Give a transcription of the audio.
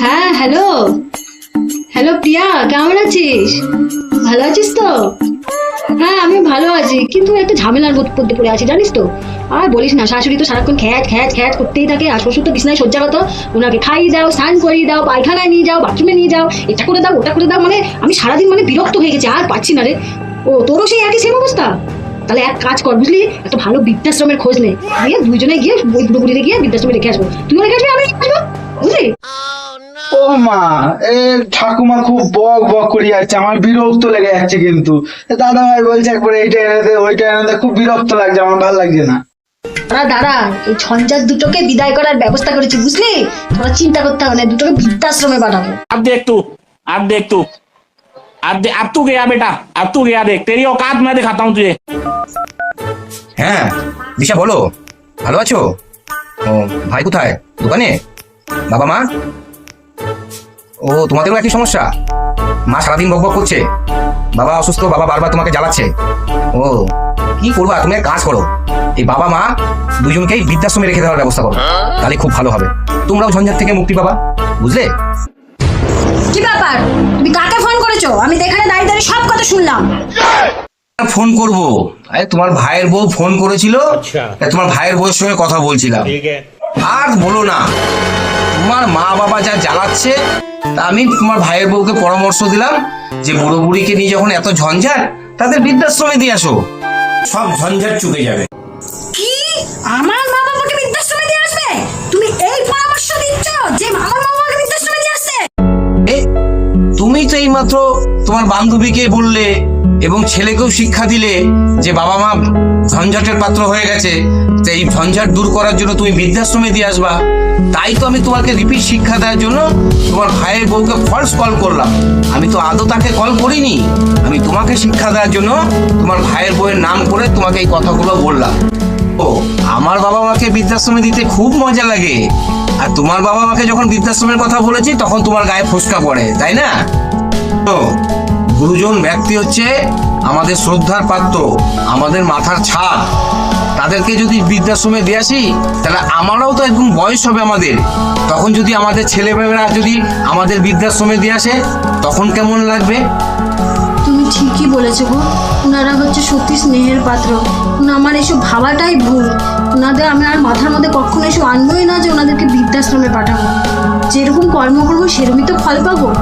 হ্যাঁ hello. Hello, প্রিয়া, কেমন আছিস? ভালো আছিস তো? হ্যাঁ আমি ভালো আছি, কিন্তু একটা ঝামেলার মধ্যে পড়ে আছি, জানিস তো? আর বলিস না, শাশুড়ি তো সারাক্ষণ খ্যাচ খ্যাচ খ্যাচ করতেই থাকে, আর শ্বশুর তো বিছনায় শয্যাগত ওনাকে খাইয়ে দাও, স্নান করিয়ে দাও, পায়খানায় নিয়ে যাও, বাথরুমে নিয়ে যাও, এটা করে দাও, ওটা করে দাও মানে আমি সারাদিন মানে বিরক্ত হয়ে গেছি, আর পাচ্ছি না রে। ও, তোরও সেই একই সেম অবস্থা? তাহলে এক কাজ কর, বুঝলি? একটা ভালো বৃদ্ধাশ্রমের খোঁজ নে গিয়ে দুইজনে গিয়ে ওই বুড়ো গিয়ে বৃদ্ধাশ্রমে রেখে আসব। তুইও রেখে আসবি আমি আসব? বুঝলি ও মা এ ঠাকুমা খুব বক বক করিয়ে যাচ্ছে আমার বিরক্ত লেগে যাচ্ছে কিন্তু দাদা ভাই বলছে একবার এইটা এনে দে ওইটা এনে দে খুব বিরক্ত লাগছে আমার ভালো লাগছে না তোরা দাঁড়া এই ঝঞ্ঝাট দুটোকে বিদায় করার ব্যবস্থা করেছি বুঝলি তোরা চিন্তা করতে হবে না দুটোকে বৃদ্ধাশ্রমে পাঠাবো अब देख तू अब देख तू अब दे, अब तू गया बेटा अब तू गया देख तेरी औकात मैं दिखाता हूँ तुझे হ্যাঁ দিশা বলো ভালো আছো ও ভাই কোথায় দোকানে বাবা মা ও তোমাদেরও একই সমস্যা? মা সারাদিন বকবক করছে। বাবা অসুস্থ বাবা বারবার তোমাকে জ্বালাচ্ছে। ও কি করবা? তুমি এক কাজ করো। এই বাবা মা দুজনকেই বৃদ্ধাশ্রমে রেখে দেওয়ার ব্যবস্থা করো। তাহলে খুব ভালো হবে। তোমরাও ঝঞ্ঝাট থেকে মুক্তি পাবা। বুঝলে? কি ব্যাপার? তুমি কাকে ফোন করেছ? আমি এখানে দাঁড়িয়ে দাঁড়িয়ে সব কথা শুনলাম। ফোন করব? আরে তোমার ভাইয়ের বউ ফোন করেছিল। তা তোমার ভাইয়ের বউয়ের সঙ্গে কথা বলছিলাম। আর বলো না তোমার মা বাবা যা জ্বালাচ্ছে তা আমি তোমার ভাইয়ের বউকে পরামর্শ দিলাম যে বুড়ো বুড়িকে নিয়ে যখন এত ঝঞ্ঝাট তাদের বৃদ্ধাশ্রমে দিয়ে আসো। সব ঝঞ্ঝাট চুকে যাবে। কি? আমার মা বাবাকে বৃদ্ধাশ্রমে দিয়ে আসবে? তুমি এই পরামর্শ দিচ্ছ যে আমার মা বাবাকে বৃদ্ধাশ্রমে দিয়ে আসছে তুমি তো এইমাত্র তোমার বান্ধবীকে বললে এবং ছেলেকেও শিক্ষা দিলে যে বাবা মা ঝঞ্ঝাটের পাত্র হয়ে গেছে, তো এই ঝঞ্ঝাট দূর করার জন্য তুমি বৃদ্ধাশ্রমে দিয়ে আসবা। তাই তো আমি তোমাকে রিপিট শিক্ষা দেওয়ার জন্য তোমার ভাইয়ের বউকে ফলস কল করলাম। আমি তো আদৌ তাকে কল করিনি। আমি তোমাকে শিক্ষা দেওয়ার জন্য তোমার ভাইয়ের বউয়ের নাম করে তোমাকে এই কথাগুলো বললাম। ও, আমার বাবা মাকে বৃদ্ধাশ্রমে দিতে খুব মজা লাগে। আর তোমার বাবা মাকে যখন বৃদ্ধাশ্রমের কথা বলেছি, তখন তোমার গায়ে ফোসকা পড়ে, তাই না? গুরুজন ব্যক্তি হচ্ছে আমাদের শ্রদ্ধার পাত্র, আমাদের মাথার ছাদ। তাদেরকে যদি বৃদ্ধাশ্রমে দিয়ে আসি, তাহলে আমারও তো একদম বয়স হবে আমাদের। তখন যদি আমাদের ছেলেমেয়েরা যদি আমাদের বৃদ্ধাশ্রমে দিয়ে আসে, তখন কেমন লাগবে? তুমি ঠিকই বলেছ গো। ওনারা হচ্ছে সত্যি স্নেহের পাত্র। আমার এসব ভাবাটাই ভুল। ওনাদের আমি আর মাথার মধ্যে কখনো এসব আনবোই না যে ওনাদেরকে বৃদ্ধাশ্রমে পাঠাবো। যেরকম কর্ম করব, সেরকমই তো ফল পাবো।